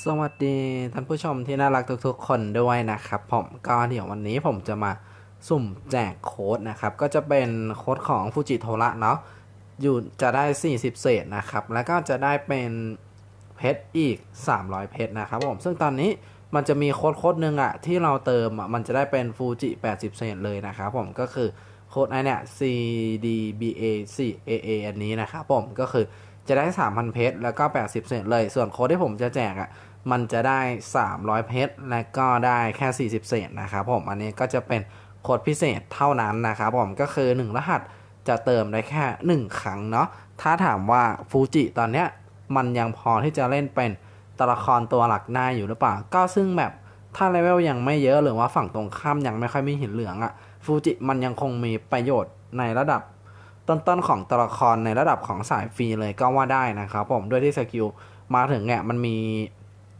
สวัสดีท่านผู้ชมที่น่ารักทุกๆคนด้วยนะครับผมก็เดี๋ยววันนี้ผมจะมาสุ่มแจกโค้ดนะครับ ก็จะเป็นโค้ดของฟูจิโทระเนาะอยู่จะได้ 40 เศษนะครับ แล้วก็จะได้เป็นเพชรอีก 300 เพชรนะครับผมซึ่งตอนนี้มันจะมีโค้ดโค้ดหนึ่งอะที่เราเติมอะมันจะได้เป็นฟูจิ 80 เศษเลยนะครับผมก็คือโค้ดไอเนี่ย CDBA 4 AA อันนี้นะครับผมก็คือ จะได้ 3,000 เพชรแล้วก็ 80เซนเลย ส่วนโค้ดที่ผมจะแจกอะ่ะมันจะได้ 300 เพชรและก็ได้แค่ 40เซนนะครับผมอันนี้ก็จะเป็นโค้ดพิเศษเท่านั้นนะครับผมก็คือ 1 รหัสจะเติมได้แค่ 1 ครั้งเนาะถ้าถามว่าฟูจิตอนเนี้ยมันยังพอที่จะเล่นเป็นตัวละครตัวหลักได้อยู่หรือเปล่า ก็ซึ่งแบบถ้าเลเวลยังไม่เยอะหรือว่าฝั่งตรงข้ามยังไม่ค่อยมีหินเหลืองอะ่ะฟูจิมันยังคงมีประโยชน์ในระดับ ต้นๆของตัวละครในระดับของสายฟรีเลยก็ว่าได้นะครับผมด้วยที่สกิลมาถึงเนี่ยมันมี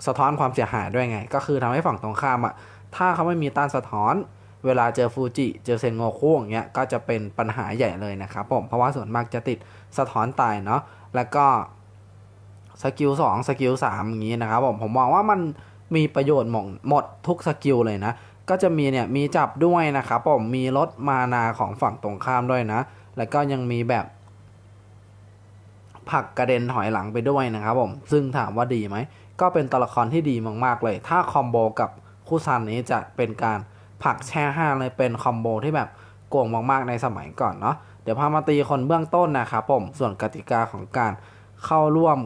สะท้อนความเสียหายด้วยไง ก็คือทำให้ฝั่งตรงข้ามอะถ้าเขาไม่มีต้านสะท้อน เวลาเจอฟูจิ เจอเซนโงคุอย่างเงี้ยก็จะเป็นปัญหาใหญ่เลยนะครับผมเพราะว่าส่วนมากจะติดสะท้อนตายเนาะแล้วก็สกิล2สกิล3อย่างงี้นะครับผมผมมองว่ามันมีประโยชน์หมดหมดทุกสกิลเลยนะ ก็จะมีเนี่ยมีจับด้วยนะครับผมมีลดมานาของฝั่งตรงข้ามด้วยนะ แล้วก็ยังมีแบบผักกระเด็นถอยหลังไปด้วยนะครับผม ซึ่งถามว่าดีไหม ก็เป็นตัวละครที่ดีมากๆเลย ถ้าคอมโบกับคู่ซันนี้จะเป็นการผักแช่ห้าเลยเป็นคอมโบที่แบบโกงมากๆในสมัยก่อนเนาะ เดี๋ยวพามาตีคนเบื้องต้นนะครับผม ส่วนกติกาของการเข้าร่วม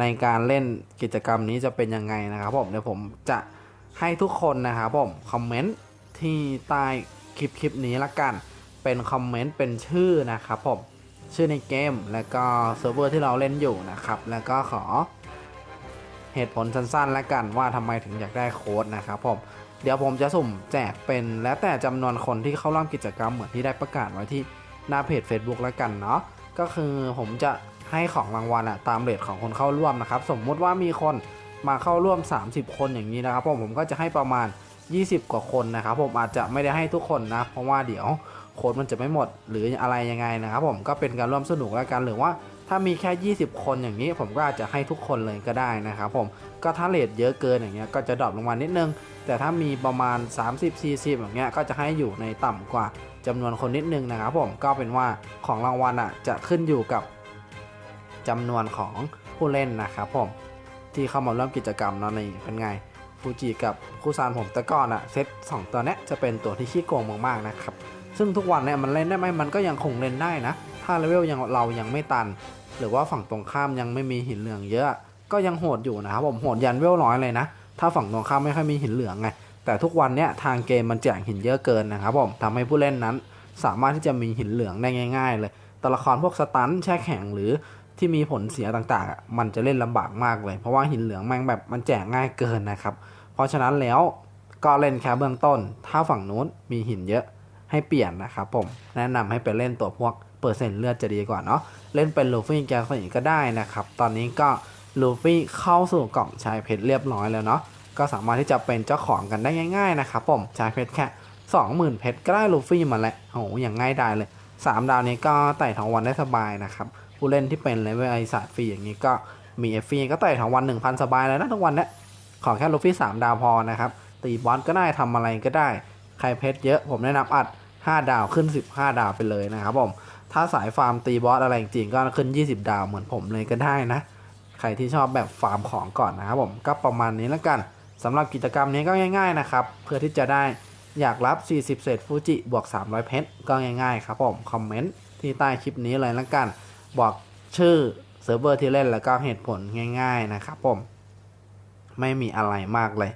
ในการเล่นกิจกรรมนี้จะเป็นยังไงนะครับผม เดี๋ยวผมจะให้ทุกคนนะครับผมคอมเมนต์ที่ใต้คลิปคลิปนี้ละกัน เป็นคอมเมนต์เป็นชื่อนะครับผมชื่อในเกม แล้วก็เซิร์ฟเวอร์ที่เราเล่นอยู่นะครับ แล้วก็ขอเหตุผลสั้นๆ แล้วกันว่าทำไมถึงอยากได้โค้ดนะครับผมเดี๋ยวผมจะสุ่มแจกเป็นแล้วแต่จำนวนคนที่เข้าร่วมกิจกรรมเหมือนที่ได้ประกาศไว้ที่หน้าเพจ Facebook แล้วกันเนาะก็คือผมจะให้ของรางวัลอะตามเรทของคนเข้าร่วมนะครับ สมมุติว่ามีคนมาเข้าร่วม 30 คนอย่างนี้นะครับผมผมก็จะให้ประมาณ 20 กว่าคนนะครับผมอาจจะไม่ได้ให้ทุกคนนะ เพราะว่าเดี๋ยว โค้ดมันจะไม่หมดหรืออะไรยังไงนะครับผมก็เป็นการร่วมสนุกแล้วกันหรือว่าถ้ามีแค่ 20 คนอย่างนี้ผมก็อาจจะให้ทุกคนเลยก็ได้นะครับผมก็ถ้าเลทเยอะเกินอย่างเงี้ยก็จะดรอปลงมานิดนึง แต่ถ้ามีประมาณ 30-40 อย่างเงี้ยก็จะให้อยู่ในต่ำกว่าจำนวนคนนิดนึงนะครับผมก็เป็นว่าของรางวัลอะจะขึ้นอยู่กับจำนวนของผู้เล่นนะครับผมที่เข้ามาร่วมกิจกรรมเนาะนี่เป็นไงฟูจิกับคูซานผมแต่ก่อนอะเซตสองตัวเนี้ยจะเป็นตัวที่ขี้โกงมากๆนะครับ ซึ่งทุกวันเนี่ยมันเล่นได้ไหมมันก็ยังคงเล่นได้นะ ถ้าเลเวลยังเรายังไม่ตัน หรือว่าฝั่งตรงข้ามยังไม่มีหินเหลืองเยอะ ก็ยังโหดอยู่นะครับผมโหดยันเวลร้อยเลยนะ ถ้าฝั่งตรงข้ามไม่ค่อยมีหินเหลืองไง แต่ทุกวันเนี่ยทางเกมมันแจกหินเยอะเกินนะครับผมทำให้ผู้เล่นนั้น สามารถที่จะมีหินเหลืองได้ง่าย ๆ เลย ตัวละครพวกสตันแช่แข็งหรือที่มีผลเสียต่างๆ มันจะเล่นลำบากมากเลย เพราะว่าหินเหลืองแม่งแบบมันแจกง่ายเกินนะครับ เพราะฉะนั้นแล้วก็เล่นแค่เบื้องต้น ถ้าฝั่งนู้นมีหินเยอะ ให้เปลี่ยนนะครับผมแนะนำให้ไปเล่นตัวพวกเปอร์เซ็นต์เลือดจะดีกว่าเนาะเล่นเป็นลูฟี่แกสอีก็ได้นะครับ ตอนนี้ก็ลูฟี่เข้าสู่กล่องชายเพชรเรียบร้อยแล้วเนาะก็สามารถที่จะเป็นเจ้าของกันได้ง่าย ๆ นะครับผมชายเพชรแค่20,000เพชรก็ได้ลูฟี่มาแล้วโอ้โหอย่างง่ายดายเลย 3 ดาวนี้ก็ไต่ทองวันได้สบายนะครับผู้เล่นที่เป็นเลเวลไอศาสตร์ฟรีอย่างนี้ก็มีเอฟฟรีก็ไต่ทองวัน 1,000 สบายเลยนะทุกวันเนี้ยขอแค่ลูฟี่3ดาวพอนะครับตีบอสก็ได้ทำอะไรก็ได้ ใครเพชรเยอะผมแนะนำอัด 5 ดาวขึ้น 15 ดาวไปเลยนะครับผม ถ้าสายฟาร์มตีบอสอะไรจริงก็ขึ้น 20 ดาวเหมือนผมเลยก็ได้นะ ใครที่ชอบแบบฟาร์มของก่อนนะครับผม ก็ประมาณนี้แล้วกันสำหรับกิจกรรมนี้ก็ง่าย ๆนะครับ เพื่อที่จะได้อยากรับ 40 เศษฟูจิบวก 300 เพชรก็ง่ายๆครับผมคอมเมนต์ที่ใต้คลิปนี้เลยแล้วกัน บอกชื่อเซิร์ฟเวอร์ที่เล่นแล้วก็เหตุผลง่าย ๆนะครับผมไม่มีอะไรมากเลย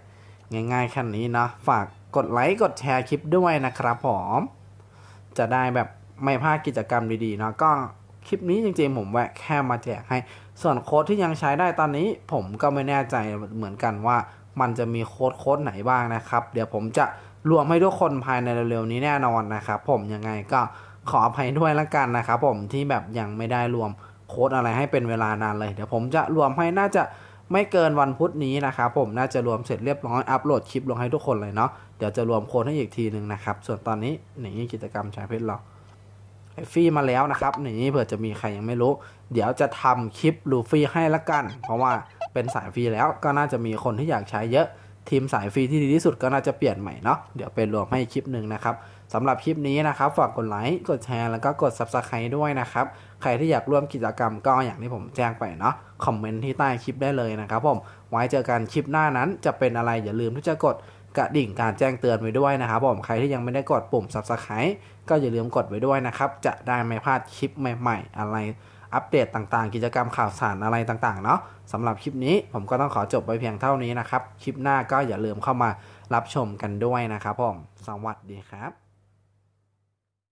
ง่ายๆแค่นี้นะฝากกดไลค์กดแชร์คลิปด้วยนะครับผม จะได้แบบไม่พลาดกิจกรรมดีๆเนาะก็คลิปนี้จริงๆผมแวะแค่มาแจกให้ ส่วนโค้ดที่ยังใช้ได้ตอนนี้ ผมก็ไม่แน่ใจเหมือนกันว่า มันจะมีโค้ดโค้ดไหนบ้างนะครับ เดี๋ยวผมจะรวมให้ทุกคนภายในเร็วๆนี้แน่นอนนะครับผมยังไงก็ขออภัยด้วยละกันนะครับผมที่แบบยังไม่ได้รวมโค้ดอะไรให้เป็นเวลานานเลย เดี๋ยวผมจะรวมให้น่าจะ ไม่เกินวันพุธนี้นะครับผมน่าจะรวมเสร็จเรียบร้อยอัปโหลดคลิปลงให้ทุกคนเลยเนาะเดี๋ยวจะรวมโค้ดให้อีกทีหนึ่งนะครับ ส่วนตอนนี้นี่กิจกรรมชายเพชรเราไอฟี่มาแล้วนะครับนี่เผื่อจะมีใครยังไม่รู้ เดี๋ยวจะทำคลิปลูฟี่ให้ละกัน เพราะว่าเป็นสายฟรีแล้วก็น่าจะมีคนที่อยากใช้เยอะทีมสายฟรีที่ดีที่สุดก็น่าจะเปลี่ยนใหม่เนาะเดี๋ยวไปรวมให้คลิปหนึ่งนะครับ สำหรับคลิปนี้นะครับฝากกดไลค์กดแชร์แล้วก็กด Subscribe ด้วยนะครับใครที่อยากร่วมกิจกรรมก็อย่างที่ผมแจ้งไปเนาะคอมเมนต์ที่ใต้คลิปได้เลยนะครับผมไว้เจอกันคลิปหน้านั้นจะเป็นอะไรอย่าลืมที่จะกดกระดิ่งการแจ้งเตือนไว้ด้วยนะครับผมใครที่ยังไม่ได้กดปุ่ม Subscribe ก็อย่าลืมกดไว้ด้วยนะครับจะได้ไม่พลาดคลิปใหม่ ๆ อะไรอัปเดตต่างๆ กิจกรรมข่าวสารอะไรต่างๆเนาะสำหรับคลิปนี้ผมก็ต้องขอจบไปเพียงเท่านี้นะครับ คลิปหน้าก็อย่าลืมเข้ามารับชมกันด้วยนะครับผม สวัสดีครับ